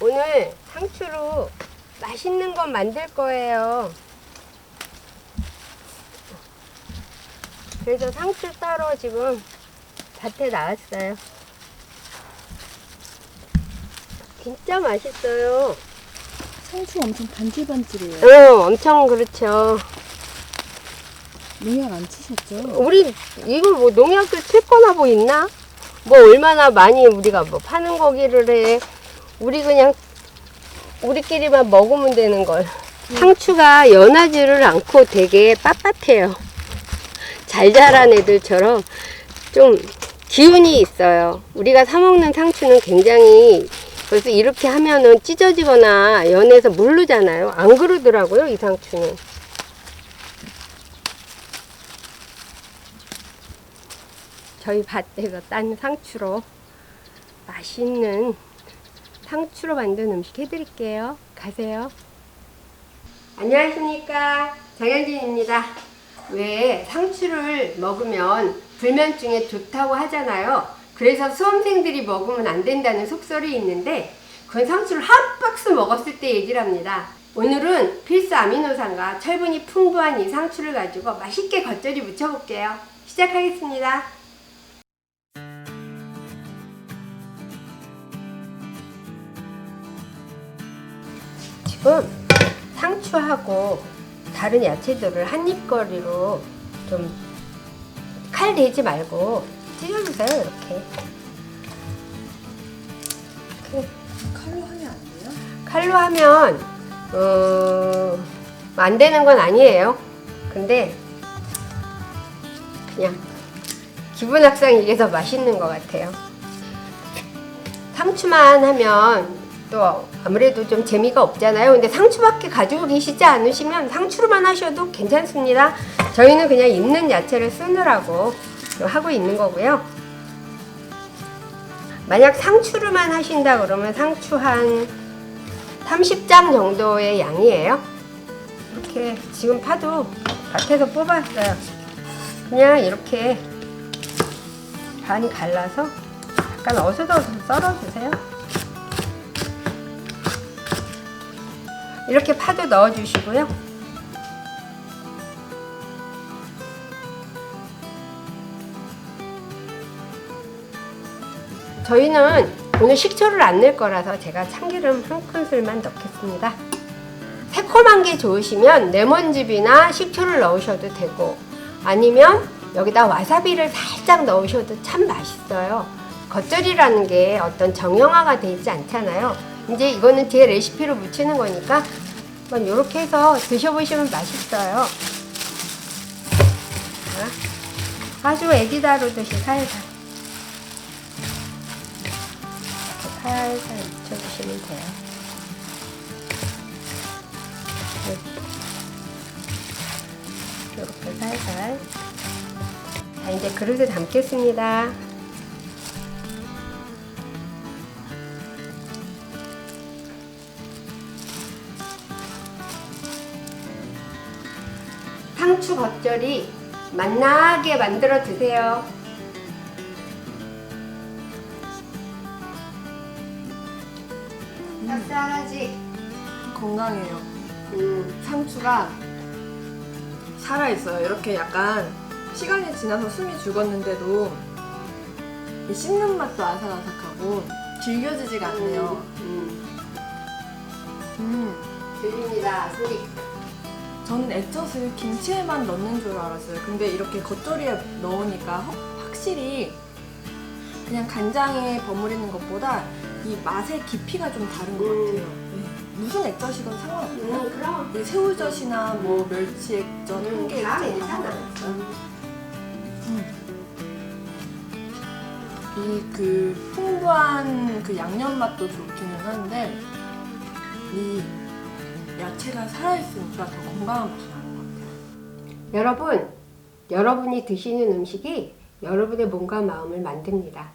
오늘 상추로 맛있는 건 만들 거예요. 그래서 상추 따러 지금 밭에 나왔어요. 진짜 맛있어요. 상추 엄청 반질반질해요. 응, 엄청 그렇죠. 농약 안 치셨죠? 우리 이걸 뭐 농약을 칠 거나 뭐 있나? 뭐 얼마나 많이 우리가 뭐 파는 거기를 해. 우리 그냥 우리끼리만 먹으면 되는 걸. 상추가 연하지를 않고 되게 빳빳해요. 잘 자란 애들처럼 좀 기운이 있어요. 우리가 사 먹는 상추는 굉장히 벌써 이렇게 하면은 찢어지거나 연해서 물르잖아요. 안 그러더라고요, 이 상추는. 저희 밭에서 딴 상추로 맛있는 상추로 만든 음식 해드릴게요. 가세요. 안녕하십니까. 정현진입니다. 왜 상추를 먹으면 불면증에 좋다고 하잖아요. 그래서 수험생들이 먹으면 안 된다는 속설이 있는데 그건 상추를 한 박스 먹었을 때 얘기를 합니다. 오늘은 필수 아미노산과 철분이 풍부한 이 상추를 가지고 맛있게 겉절이 무쳐볼게요. 시작하겠습니다. 지금 상추하고 다른 야채들을 한 입거리로 좀 칼 대지 말고 찢어주세요 이렇게. 이렇게. 칼로 하면 안 돼요? 칼로 하면 어, 안 되는 건 아니에요. 근데 그냥 기분 악상 이게 더 맛있는 것 같아요. 상추만 하면 또 아무래도 좀 재미가 없잖아요. 근데 상추밖에 가지고 계시지 않으시면 상추로만 하셔도 괜찮습니다. 저희는 그냥 있는 야채를 쓰느라고 하고 있는 거고요. 만약 상추로만 하신다 그러면 상추 한 30장 정도의 양이에요. 이렇게 지금 파도 밭에서 뽑았어요. 그냥 이렇게 반 갈라서 약간 어슷어슷 썰어주세요. 이렇게 파도 넣어주시고요. 저희는 오늘 식초를 안 넣을 거라서 제가 참기름 한 큰술만 넣겠습니다. 새콤한 게 좋으시면 레몬즙이나 식초를 넣으셔도 되고 아니면 여기다 와사비를 살짝 넣으셔도 참 맛있어요. 겉절이라는 게 어떤 정형화가 되어 있지 않잖아요. 이제 이거는 제 레시피로 묻히는 거니까 한번 이렇게 해서 드셔보시면 맛있어요. 자, 아주 애기 다루듯이 살살 살살 묻혀주시면 돼요. 이렇게 살살 자 이제 그릇에 담겠습니다. 상추 겉절이 맛나게 만들어 드세요. 쌉쌀하지? 건강해요. 음, 상추가 살아있어요. 이렇게 약간 시간이 지나서 숨이 죽었는데도 이 씹는 맛도 아삭아삭하고 질겨지지가 않네요. 음, 음. 들립니다, 소리. 저는 액젓을 김치에만 넣는 줄 알았어요. 근데 이렇게 겉절이에 넣으니까 확- 확실히 그냥 간장에 버무리는 것보다 이 맛의 깊이가 좀 다른 것 음. 같아요. 네. 무슨 액젓이건 상관없어요. 음, 그럼. 이 새우젓이나 뭐 멸치 액젓, 음, 홍게 다 액젓 괜찮아. 이그 풍부한 그 양념 맛도 좋기는 한데 이 야채가 살아있으니까 더 건강한 것 같아요. 여러분, 여러분이 드시는 음식이 여러분의 몸과 마음을 만듭니다.